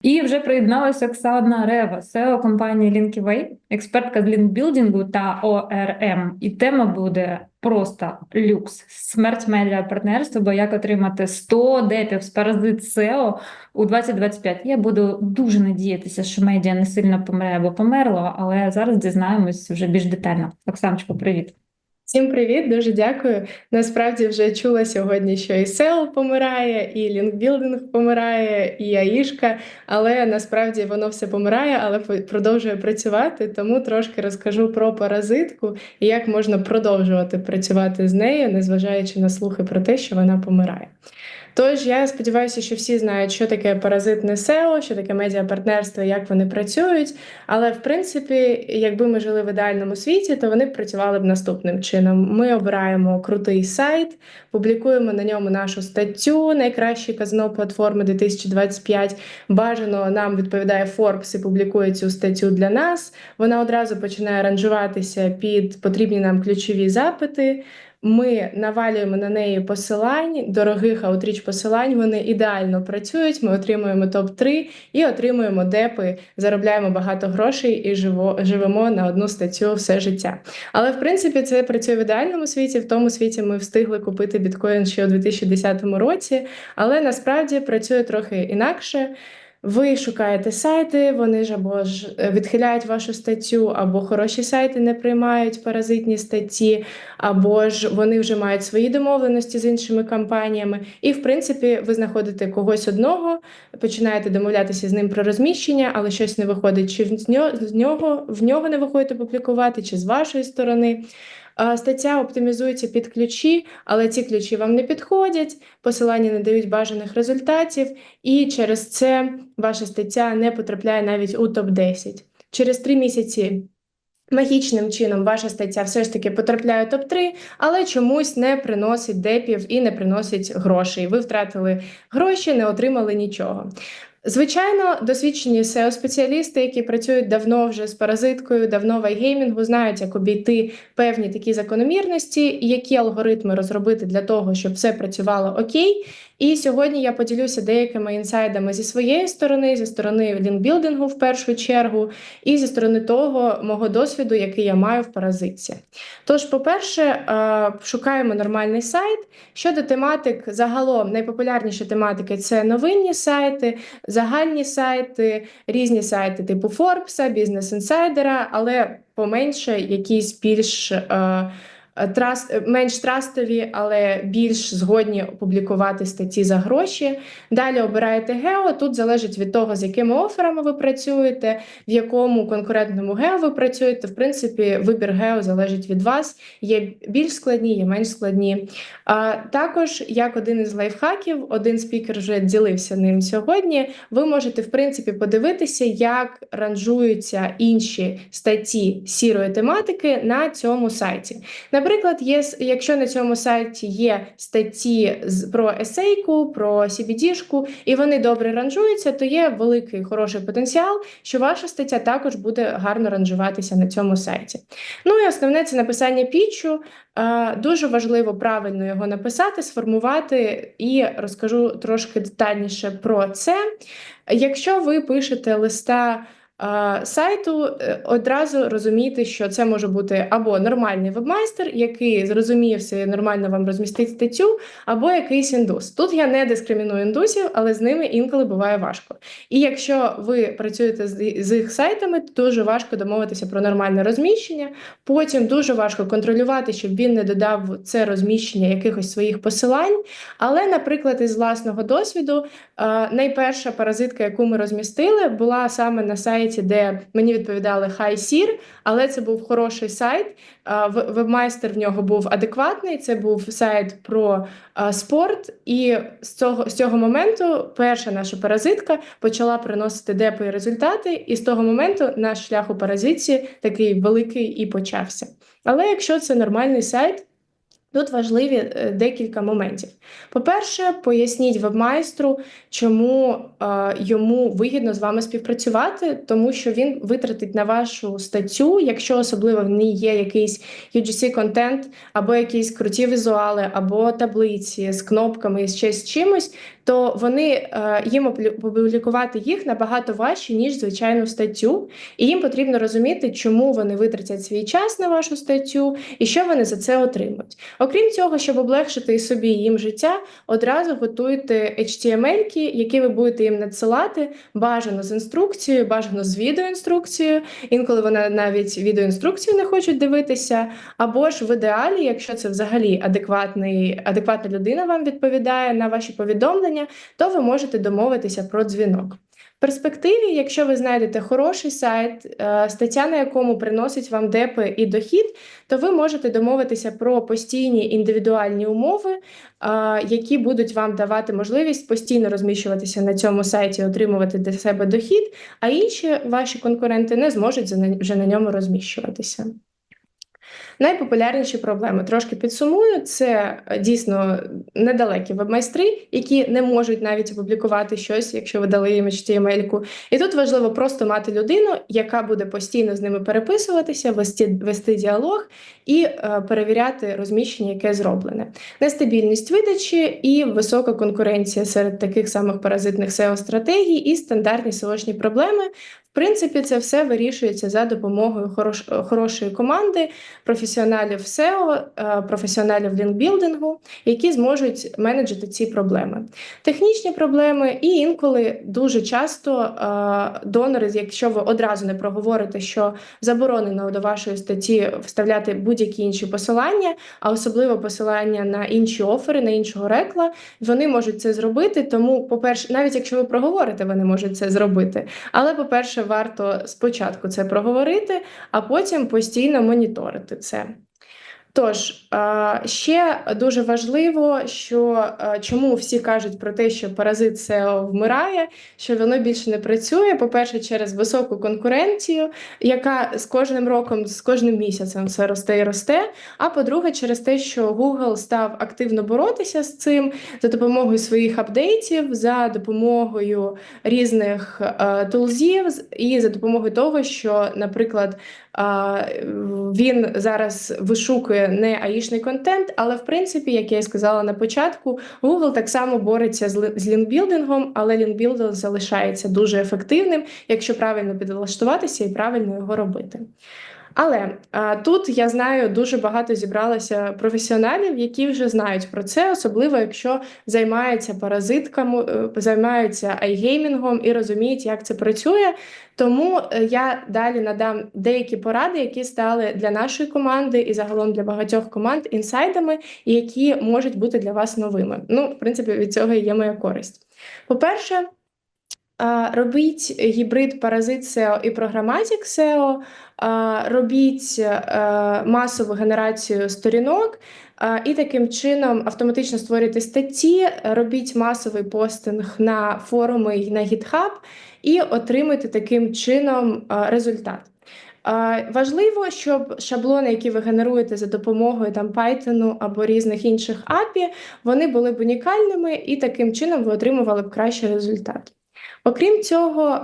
І вже приєдналася Оксана Рева, SEO компанії Linkyway, експертка з лінкбілдингу та ОРМ. І тема буде просто люкс: смерть медіа партнерства, бо як отримати 100 депів з паразит SEO у 2025. Я буду дуже надіятися, що медіа не сильно помре або померло, але зараз дізнаємось вже більш детально. Оксаночко, привіт. Всім привіт, дуже дякую. Насправді вже чула сьогодні, що і SEO помирає, і лінкбілдинг помирає, і Аїшка, але насправді воно все помирає, але продовжує працювати. Тому трошки розкажу про паразитку і як можна продовжувати працювати з нею, незважаючи на слухи про те, що вона помирає. Тож я сподіваюся, що всі знають, що таке паразитне SEO, що таке медіапартнерство, як вони працюють. Але в принципі, якби ми жили в ідеальному світі, то вони б працювали б наступним чином: ми обираємо крутий сайт, публікуємо на ньому нашу статтю, найкращі казино платформи 2025. Бажано нам відповідає Forbes і публікує цю статтю для нас. Вона одразу починає ранжуватися під потрібні нам ключові запити. Ми навалюємо на неї посилань, дорогих аутріч посилань. Вони ідеально працюють. Ми отримуємо топ 3 і отримуємо депи, заробляємо багато грошей і живо, живемо на одну статтю все життя. Але в принципі це працює в ідеальному світі. В тому світі ми встигли купити біткоін ще у 2010 році, але насправді працює трохи інакше. Ви шукаєте сайти, вони ж або ж е, відхиляють вашу статтю, або хороші сайти не приймають паразитні статті, або ж вони вже мають свої домовленості з іншими компаніями. І, в принципі, ви знаходите когось одного, починаєте домовлятися з ним про розміщення, але щось не виходить, чи з нього в нього не виходить опублікувати, чи з вашої сторони. Стаття оптимізується під ключі, але ці ключі вам не підходять, посилання не дають бажаних результатів, і через це ваша стаття не потрапляє навіть у топ-10. Через три місяці. Магічним чином ваша стаття все ж таки потрапляє в топ-3, але чомусь не приносить депів і не приносить грошей. Ви втратили гроші, не отримали нічого. Звичайно, досвідчені seo спеціалісти які працюють давно вже з паразиткою, давно в айгеймінгу, знають, як обійти певні такі закономірності, які алгоритми розробити для того, щоб все працювало окей. І сьогодні я поділюся деякими інсайдами зі своєї сторони, зі сторони лінкбілдингу в першу чергу, і зі сторони того мого досвіду, який я маю в паразитці. Тож, по-перше, шукаємо нормальний сайт. Щодо тематик, загалом найпопулярніші тематики це новинні сайти, загальні сайти, різні сайти типу Форбса, бізнес-інсайдера, але поменше якісь більш. Е, траст е, менш трастові, але більш згодні опублікувати статті за гроші. Далі обираєте гео. Тут залежить від того, з якими оферами ви працюєте, в якому конкурентному гео ви працюєте. В принципі, вибір гео залежить від вас. Є більш складні, є менш складні. А також, як один із лайфхаків, один спікер вже ділився ним сьогодні. Ви можете, в принципі, подивитися, як ранжуються інші статті сірої тематики на цьому сайті. Наприклад, є, якщо на цьому сайті є статті про есейку, про CBD-шку, і вони добре ранжуються, то є великий хороший потенціал, що ваша стаття також буде гарно ранжуватися на цьому сайті. Ну і основне це написання пічу. Дуже важливо правильно його написати, сформувати і розкажу трошки детальніше про це. Якщо ви пишете листа сайту, е, одразу розуміти, що це може бути або нормальний вебмайстер, який зрозуміє все нормально вам розмістить статтю, або якийсь індус. Тут я не дискриміную індусів, але з ними інколи буває важко. І якщо ви працюєте з їх сайтами, то дуже важко домовитися про нормальне розміщення. Потім дуже важко контролювати, щоб він не додав це розміщення якихось своїх посилань. Але, наприклад, із власного досвіду, найперша паразитка, яку ми розмістили, була саме на сайті сайті, де мені відповідали хай сір, але це був хороший сайт. Вебмайстер в нього був адекватний. Це був сайт про спорт, і з цього з цього моменту перша наша паразитка почала приносити депи і результати. І з того моменту наш шлях у паразитці такий великий і почався. Але якщо це нормальний сайт. Тут важливі е, декілька моментів. По-перше, поясніть вебмайстру, чому е, йому вигідно з вами співпрацювати, тому що він витратить на вашу статтю, якщо особливо в ній є якийсь UGC контент, або якісь круті візуали, або таблиці з кнопками ще з чимось, то вони е, їм опублікувати їх набагато важче, ніж звичайну статтю. І їм потрібно розуміти, чому вони витратять свій час на вашу статтю і що вони за це отримують. Окрім цього, щоб облегшити собі їм життя, одразу готуйте HTML-ки, які ви будете їм надсилати, бажано з інструкцією, бажано з відеоінструкцією. Інколи вони навіть відеоінструкцію не хочуть дивитися. Або ж в ідеалі, якщо це взагалі адекватний, адекватна людина вам відповідає на ваші повідомлення, то ви можете домовитися про дзвінок. Перспективі, якщо ви знайдете хороший сайт, е, стаття на якому приносить вам депи і дохід, то ви можете домовитися про постійні індивідуальні умови, які будуть вам давати можливість постійно розміщуватися на цьому сайті, отримувати для себе дохід, а інші ваші конкуренти не зможуть вже на ньому розміщуватися. Найпопулярніші проблеми трошки підсумую. Це е, дійсно недалекі вебмайстри, які не можуть навіть опублікувати щось, якщо ви дали їм HTML-ку. І тут важливо просто мати людину, яка буде постійно з ними переписуватися, вести, вести діалог і е, перевіряти розміщення, яке зроблене. Нестабільність видачі і висока конкуренція серед таких самих паразитних SEO-стратегій і стандартні SEO-шні проблеми. Принципі, це все вирішується за допомогою хорош, хорошої команди, професіоналів SEO, е, професіоналів лінкбілдингу, які зможуть менеджити ці проблеми. Технічні проблеми, і інколи дуже часто е, донори, якщо ви одразу не проговорите, що заборонено до вашої статті вставляти будь-які інші посилання, а особливо посилання на інші офери, на іншого рекла, вони можуть це зробити. Тому, по-перше, навіть якщо ви проговорите, вони можуть це зробити. Але, по-перше, варто спочатку це проговорити, а потім постійно моніторити це. Тож, ще дуже важливо, що чому всі кажуть про те, що паразит SEO вмирає, що воно більше не працює. По-перше, через високу конкуренцію, яка з кожним роком, з кожним місяцем все росте і росте. А по-друге, через те, що Google став активно боротися з цим за допомогою своїх апдейтів, за допомогою різних тулзів і за допомогою того, що, наприклад, Він зараз вишукує не аїшний контент, але в принципі, як я і сказала на початку, Google так само бореться з лінкбілдингом, але лінкбілдинг залишається дуже ефективним, якщо правильно підлаштуватися і правильно його робити. Але а, тут я знаю дуже багато зібралося професіоналів, які вже знають про це, особливо якщо займаються паразитками, е, займаються айгеймінгом і розуміють, як це працює. Тому е, я далі надам деякі поради, які стали для нашої команди і загалом для багатьох команд інсайдами, які можуть бути для вас новими. Ну, в принципі, від цього є моя користь. По-перше, робіть гібрид паразит SEO і програматик SEO, робіть е, масову генерацію сторінок. І таким чином автоматично створюйте статті, робіть масовий постинг на форуми і на GitHub, і отримуйте таким чином результат. Важливо, щоб шаблони, які ви генеруєте за допомогою там Python або різних інших API, вони були б унікальними, і таким чином ви отримували б кращий результат. Окрім цього,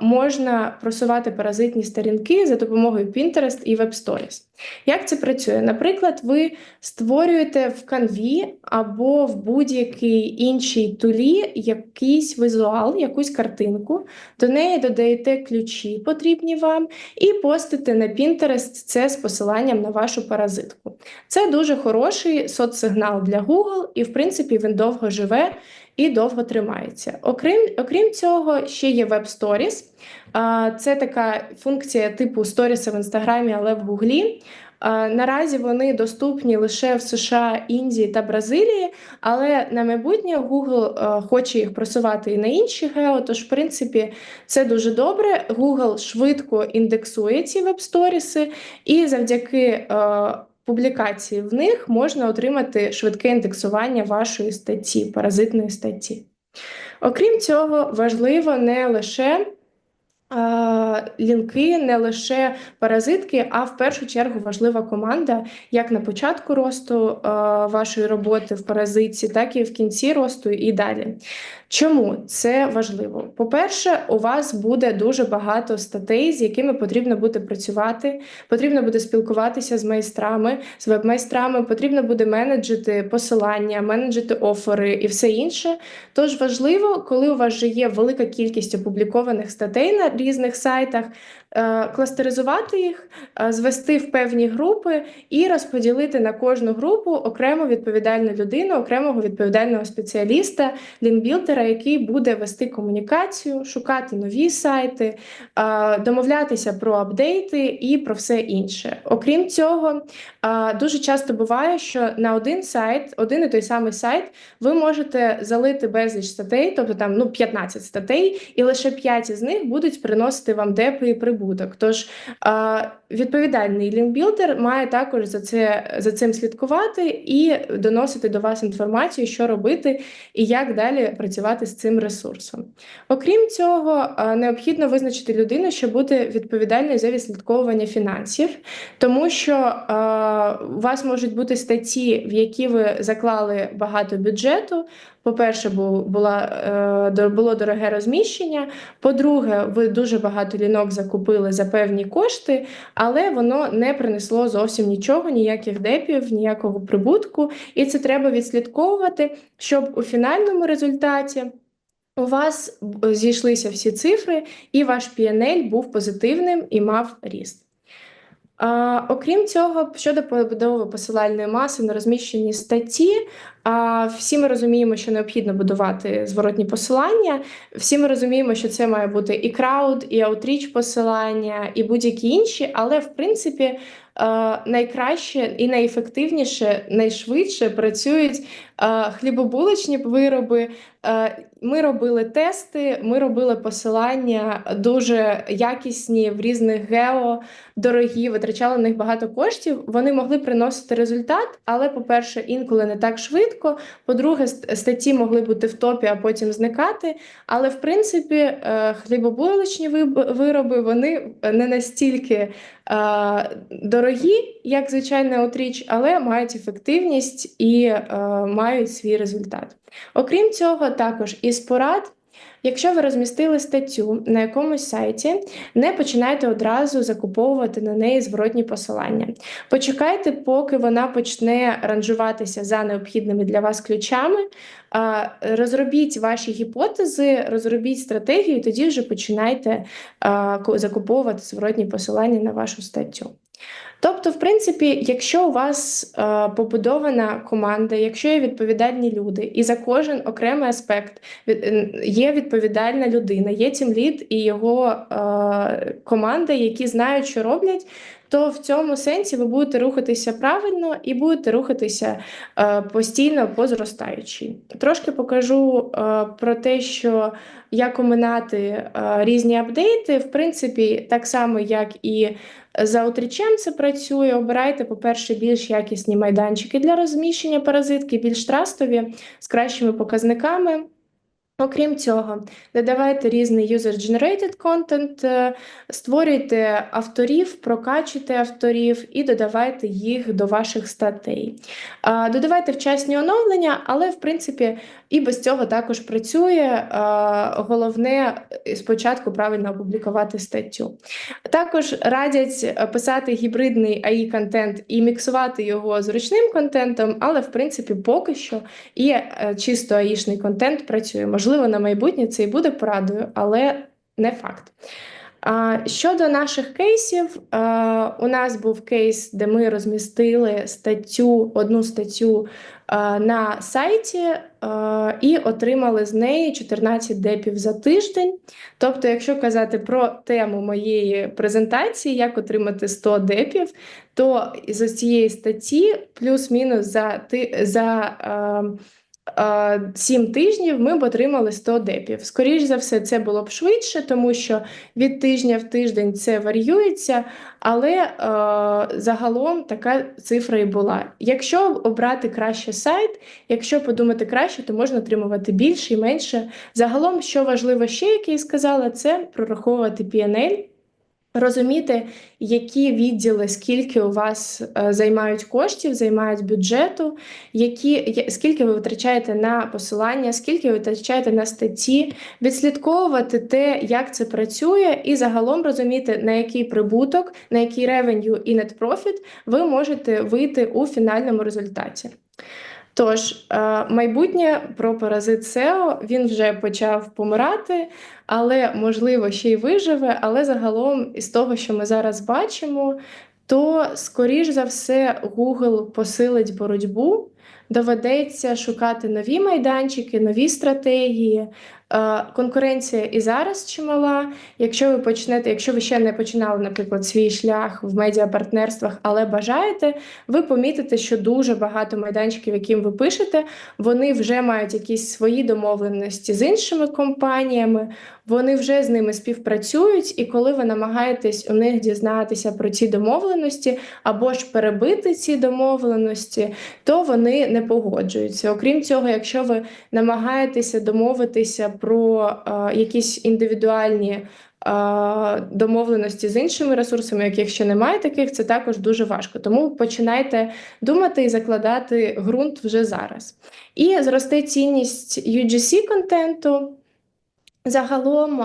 можна просувати паразитні сторінки за допомогою Pinterest і WebStories. Як це працює? Наприклад, ви створюєте в Canvі або в будь-якій іншій тулі якийсь візуал, якусь картинку, до неї додаєте ключі, потрібні вам, і постите на Pinterest це з посиланням на вашу паразитку. Це дуже хороший соцсигнал для Google, і в принципі він довго живе і довго тримається. Окрім, окрім цього, ще є Web Stories. Це така функція типу сторіса в інстаграмі, але в Гуглі. Наразі вони доступні лише в США, Індії та Бразилії, але на майбутнє Google хоче їх просувати і на інші гео. Тож, в принципі, це дуже добре. Google швидко індексує ці веб-сторіси, і завдяки публікації в них можна отримати швидке індексування вашої статті, паразитної статті. Окрім цього, важливо не лише лінки не лише паразитки, а в першу чергу важлива команда як на початку росту вашої роботи в паразитці, так і в кінці росту і далі. Чому це важливо? По-перше, у вас буде дуже багато статей, з якими потрібно буде працювати, потрібно буде спілкуватися з майстрами, з веб-майстрами, потрібно буде менеджити посилання, менеджити офери і все інше. Тож важливо, коли у вас вже є велика кількість опублікованих статей на різних сайтах, кластеризувати їх, е, звести в певні групи і розподілити на кожну групу окремо відповідальну людину, окремого відповідального спеціаліста, лінкбілдера, який буде вести комунікацію, шукати нові сайти, е, домовлятися про апдейти і про все інше. Окрім цього, е, дуже часто буває, що на один сайт, один і той самий сайт, ви можете залити безліч статей, тобто там ну 15 статей, і лише 5 із них будуть приносити вам депи і прибуток. Тож відповідальний лінкбілдер має також за це за цим слідкувати і доносити до вас інформацію, що робити і як далі працювати з цим ресурсом. Окрім цього, необхідно визначити людину, що буде відповідальною за відслідковування фінансів, тому що у вас можуть бути статті, в які ви заклали багато бюджету. По-перше, була, е, було дороге розміщення. По-друге, ви дуже багато лінок закупили за певні кошти, але воно не принесло зовсім нічого, ніяких депів, ніякого прибутку. І це треба відслідковувати, щоб у фінальному результаті. У вас зійшлися всі цифри, і ваш PNL був позитивним і мав ріст. А, окрім цього, щодо побудови посилальної маси на розміщені статті, а, всі ми розуміємо, що необхідно будувати зворотні посилання. Всі ми розуміємо, що це має бути і крауд, і аутріч посилання, і будь-які інші, але в принципі найкраще і найефективніше, найшвидше працюють е, хлібобулочні вироби. Е, Ми робили тести, ми робили посилання дуже якісні в різних гео, дорогі, витрачали на них багато коштів. Вони могли приносити результат, але, по-перше, інколи не так швидко. По-друге, статті могли бути в топі, а потім зникати. Але в принципі, е, хлібобулочні виб- вироби вони не настільки дорогі, як звичайний отріч, але мають ефективність і е, мають свій результат. Окрім цього, також із порад. Якщо ви розмістили статтю на якомусь сайті, не починайте одразу закуповувати на неї зворотні посилання. Почекайте, поки вона почне ранжуватися за необхідними для вас ключами. Розробіть ваші гіпотези, розробіть стратегію, і тоді вже починайте закуповувати зворотні посилання на вашу статтю. Тобто, в принципі, якщо у вас е, побудована команда, якщо є відповідальні люди, і за кожен окремий аспект від, є відповідальна людина, є тімлід і його е, команда, які знають, що роблять, то в цьому сенсі ви будете рухатися правильно і будете рухатися е, постійно по зростаючій. Трошки покажу е, про те, що як оминати е, різні апдейти, в принципі, так само, як і за утрічем це працює. Обирайте, по-перше, більш якісні майданчики для розміщення паразитки, більш трастові, з кращими показниками. Окрім цього, додавайте різний user-generated е, створюйте авторів, прокачуйте авторів і додавайте їх до ваших статей. Додавайте вчасні оновлення, але в принципі і без цього також працює. Головне е, спочатку правильно опублікувати статтю. Також радять е, писати гібридний AI контент і міксувати його з ручним контентом, але в принципі поки що і е, чисто аїшний контент працює. Можливо, на майбутнє це і буде порадою, але не факт. Щодо наших кейсів, у нас був кейс, де ми розмістили статтю, одну статтю на сайті і отримали з неї 14 депів за тиждень. Тобто, якщо казати про тему моєї презентації, як отримати 100 депів, то з цієї статті плюс-мінус за, за 7 тижнів ми б отримали 100 депів. Скоріш за все, це було б швидше, тому що від тижня в тиждень це варіюється, але загалом така цифра і була. Якщо обрати краще сайт, якщо подумати краще, то можна отримувати більше і менше. Загалом, що важливо ще, як я і сказала, це прораховувати PNL, розуміти, які відділи, скільки у вас е, займають коштів, займають бюджету, які, скільки ви витрачаєте на посилання, скільки ви витрачаєте на статті, відслідковувати те, як це працює, і загалом розуміти, на який прибуток, на який ревеню і profit ви можете вийти у фінальному результаті. Тож, е, майбутнє про паразит SEO, він вже почав помирати, але можливо ще й виживе. Але загалом, із того, що ми зараз бачимо, то скоріш за все Google посилить боротьбу. Доведеться шукати нові майданчики, нові стратегії. Е, Конкуренція і зараз чимала. Якщо ви почнете, якщо ви ще не починали, наприклад, свій шлях в медіапартнерствах, але бажаєте, ви помітите, що дуже багато майданчиків, яким ви пишете, вони вже мають якісь свої домовленості з іншими компаніями, вони вже з ними співпрацюють, і коли ви намагаєтесь у них дізнатися про ці домовленості або ж перебити ці домовленості, то вони не погоджуються. Окрім цього, якщо ви намагаєтеся домовитися про е, якісь індивідуальні е, домовленості з іншими ресурсами, яких ще немає таких, це також дуже важко. Тому починайте думати і закладати ґрунт вже зараз. І зросте цінність UGC контенту. Загалом,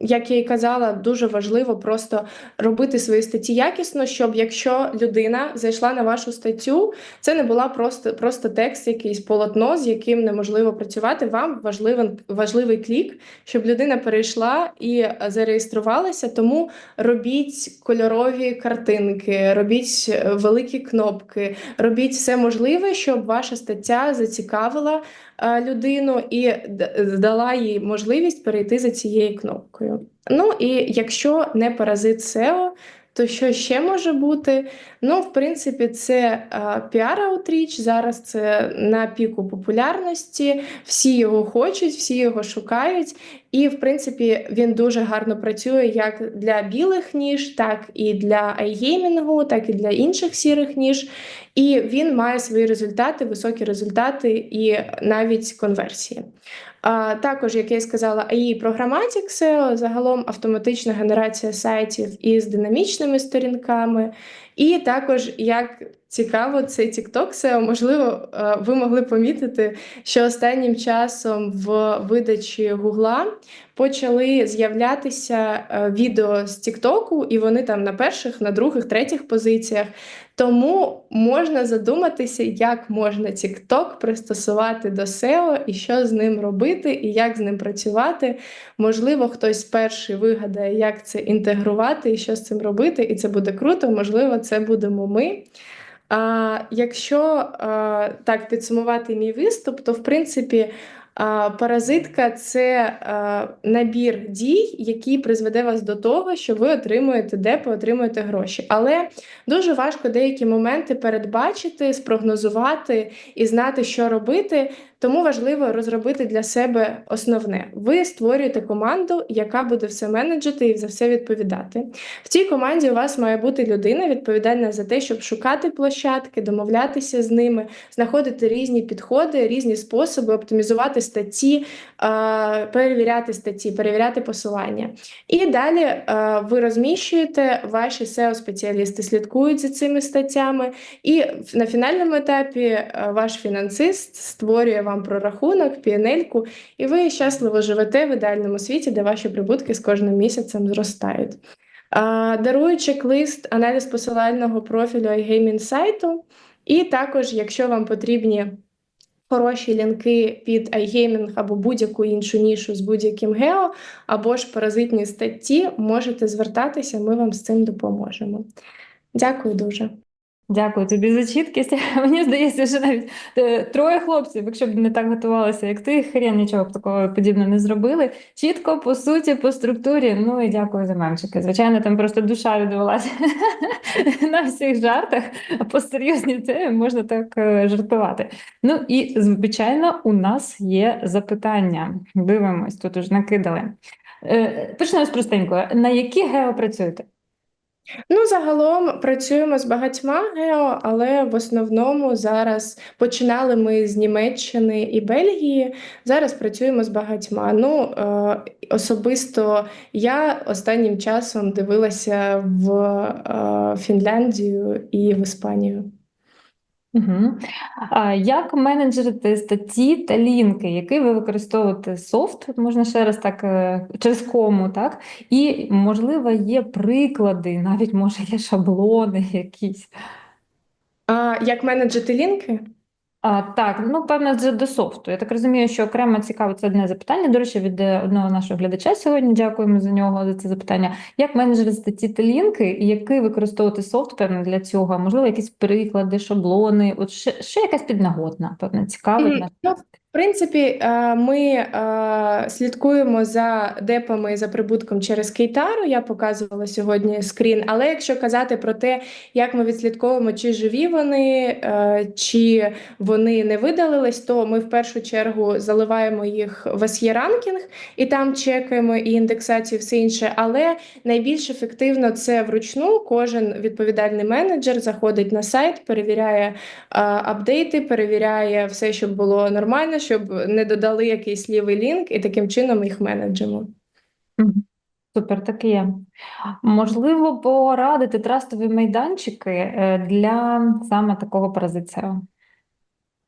як я і казала, дуже важливо просто робити свої статті якісно, щоб якщо людина зайшла на вашу статтю, це не була просто, просто текст, якийсь полотно, з яким неможливо працювати. Вам важливий, важливий клік, щоб людина перейшла і зареєструвалася. Тому робіть кольорові картинки, робіть е, великі кнопки, робіть все можливе, щоб ваша стаття зацікавила людину і дала їй можливість перейти за цією кнопкою. Ну і якщо не паразит SEO, то що ще може бути? Ну, в принципі, це піар аутріч. Зараз це на піку популярності. Всі його хочуть, всі його шукають. І, в принципі, він дуже гарно працює як для білих ніж, так і для айгеймінгу, так і для інших сірих ніж. І він має свої результати, високі результати і навіть конверсії. А, також, як я й сказала, AI Programmatic SEO, загалом автоматична генерація сайтів із динамічними сторінками. І також, як цікаво, цей TikTok SEO, можливо, е, ви могли помітити, що останнім часом в видачі Гугла почали з'являтися е, відео з TikTok, і вони там на перших, на других, третіх позиціях. Тому можна задуматися, як можна TikTok пристосувати до SEO і що з ним робити, і як з ним працювати. Можливо, хтось перший вигадає, як це інтегрувати і що з цим робити, і це буде круто. Можливо, це будемо ми. А, якщо а, так підсумувати мій виступ, то в принципі. Паразитка це набір дій, який призведе вас до того, що ви отримуєте де отримуєте гроші. Але дуже важко деякі моменти передбачити, спрогнозувати і знати, що робити. Тому важливо розробити для себе основне. Ви створюєте команду, яка буде все менеджити і за все відповідати. В цій команді у вас має бути людина, відповідальна за те, щоб шукати площадки, домовлятися з ними, знаходити різні підходи, різні способи, оптимізувати статті, перевіряти статті, перевіряти посилання. І далі ви розміщуєте, ваші SEO-спеціалісти слідкують за цими статтями, і на фінальному етапі ваш фінансист створює вам прорахунок, піанельку, і ви щасливо живете в ідеальному світі, де ваші прибутки з кожним місяцем зростають. Дарую чек-лист, аналіз посилального профілю iGaming сайту. І також, якщо вам потрібні хороші лінки під iGaming або будь-яку іншу нішу з будь-яким гео, або ж паразитні статті, можете звертатися, ми вам з цим допоможемо. Дякую дуже. Дякую тобі за чіткість. Мені здається, що навіть е, троє хлопців, якщо б не так готувалися, як ти, хрен нічого б такого подібного не зробили. Чітко, по суті, по структурі. Ну і дякую за мемчики. Звичайно, там просто душа відбулася на всіх жартах, а по серйозній темі можна так е, жартувати. Ну і звичайно, у нас є запитання. Дивимось, тут уже накидали. Е, Почнемо з простенького. На які гео працюєте? Ну, загалом працюємо з багатьма гео, але в основному зараз починали ми з Німеччини і Бельгії. Зараз працюємо з багатьма. Ну, е, особисто я останнім часом дивилася в е, Фінляндію і в Іспанію. Угу. А як менеджерити статті та лінки? Який ви використовуєте софт? Можна ще раз так е, через кому, так? І, можливо, є приклади, навіть може є шаблони якісь. А як менеджити лінки? А, так, ну певно, це до софту. Я так розумію, що окремо цікаве це одне запитання. До речі, від е, одного нашого глядача сьогодні. Дякуємо за нього за це запитання. Як менеджерити статті та лінки, і який використовувати софт, певно, для цього? Можливо, якісь приклади, шаблони, от ще, ще якась піднагодна, певно, цікаве. Принципі, е, ми е, слідкуємо за депами і за прибутком через Кейтару. Я показувала сьогодні скрін. Але якщо казати про те, як ми відслідковуємо, чи живі вони, е, чи вони не видалились, то ми в першу чергу заливаємо їх в SE ранкінг і там чекаємо і індексацію, все інше. Але найбільш ефективно це вручну. Кожен відповідальний менеджер заходить на сайт, перевіряє апдейти, перевіряє все, щоб було нормально, щоб не додали якийсь лівий лінк, і таким чином їх менеджимо. Супер, так і є. Можливо, порадити трастові майданчики е, для саме такого паразит-SEO?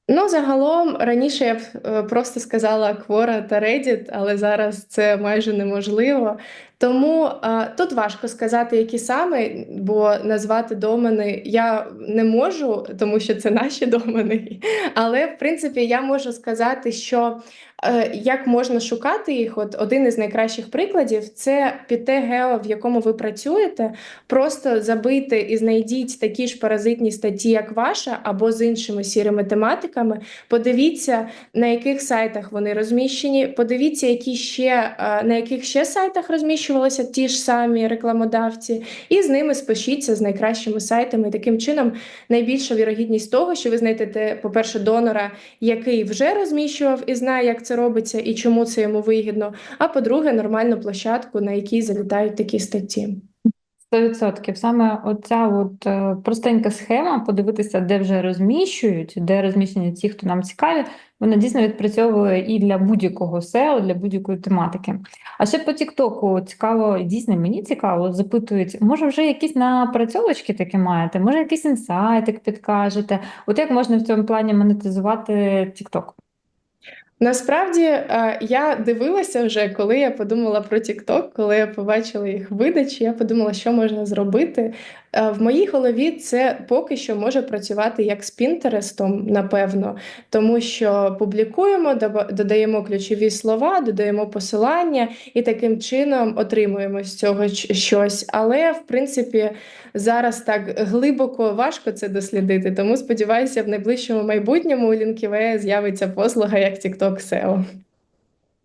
Ну, загалом раніше я б е, просто сказала Quora та Reddit, але зараз це майже неможливо. Тому е, тут важко сказати, які саме, бо назвати домени я не можу, тому що це наші домени. Але в принципі я можу сказати, що е, як можна шукати їх. От один із найкращих прикладів це під те гео, в якому ви працюєте. Просто забийте і знайдіть такі ж паразитні статті, як ваша, або з іншими сірими тематиками. Подивіться, на яких сайтах вони розміщені. Подивіться, які ще е, на яких ще сайтах розміщувалися ті ж самі рекламодавці, і з ними спишіться з найкращими сайтами. Таким чином найбільша вірогідність того, що ви знайдете, по-перше, донора, який вже розміщував і знає, як це робиться і чому це йому вигідно. А по-друге, нормальну площадку, на якій залітають такі статті. 100%. Саме оця от е, простенька схема, подивитися, де вже розміщують, де розміщені ті, хто нам цікаві, вона дійсно відпрацьовує і для будь-якого SEO, для будь-якої тематики. А ще по Тіктоку цікаво, дійсно мені цікаво, запитують, може вже якісь напрацьовочки такі маєте, може якийсь інсайтик підкажете? От як можна в цьому плані монетизувати Тікток? Насправді е, я дивилася вже, коли я подумала про TikTok, коли я побачила їх видачі, я подумала, що можна зробити. Е, В моїй голові це поки що може працювати як з Пінтерестом, напевно, тому що публікуємо, додаємо ключові слова, додаємо посилання і таким чином отримуємо з цього щось. Але в принципі зараз так глибоко важко це дослідити. Тому сподіваюся, в найближчому майбутньому у Linkivea з'явиться послуга як TikTok SEO.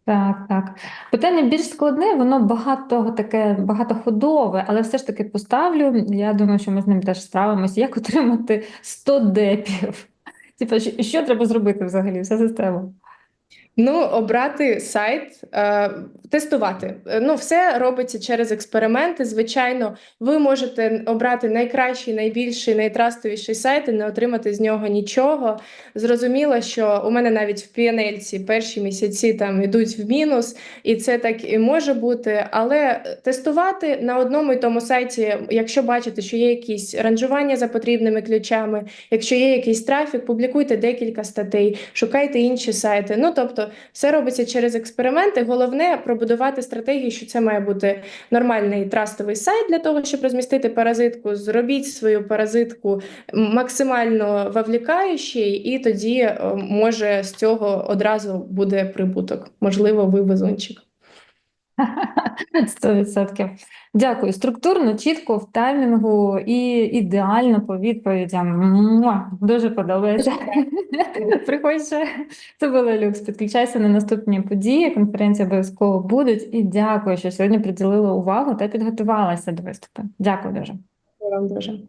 Так, так. Питання більш складне, воно багато таке багатоходове, але все ж таки поставлю. Я думаю, що ми з ним теж справимося. Як отримати 100 депів? Типа, що, що треба зробити взагалі? Вся система. Ну, обрати сайт, е, тестувати. Е, Ну, все робиться через експерименти. Звичайно, ви можете обрати найкращий, найбільший, найтрастовіший сайт і не отримати з нього нічого. Зрозуміло, що у мене навіть в PNL перші місяці там йдуть в мінус, і це так і може бути. Але тестувати на одному і тому сайті, якщо бачите, що є якісь ранжування за потрібними ключами, якщо є якийсь трафік, публікуйте декілька статей, шукайте інші сайти. Ну тобто, все робиться через експерименти. Головне пробудувати стратегію, що це має бути нормальний трастовий сайт для того, щоб розмістити паразитку. Зробіть свою паразитку максимально вовлікаючою, і тоді е, може з цього одразу буде прибуток, можливо, ви везунчик. Сто відсотків. Дякую. Структурно, чітко, в таймінгу і ідеально по відповідям. Муа! Дуже подобається. Приходьше. Це було люкс. Підключайся на наступні події. Конференції обов'язково будуть. І дякую, що сьогодні приділила увагу та підготувалася до виступу. Дякую дуже. Дякую вам дуже.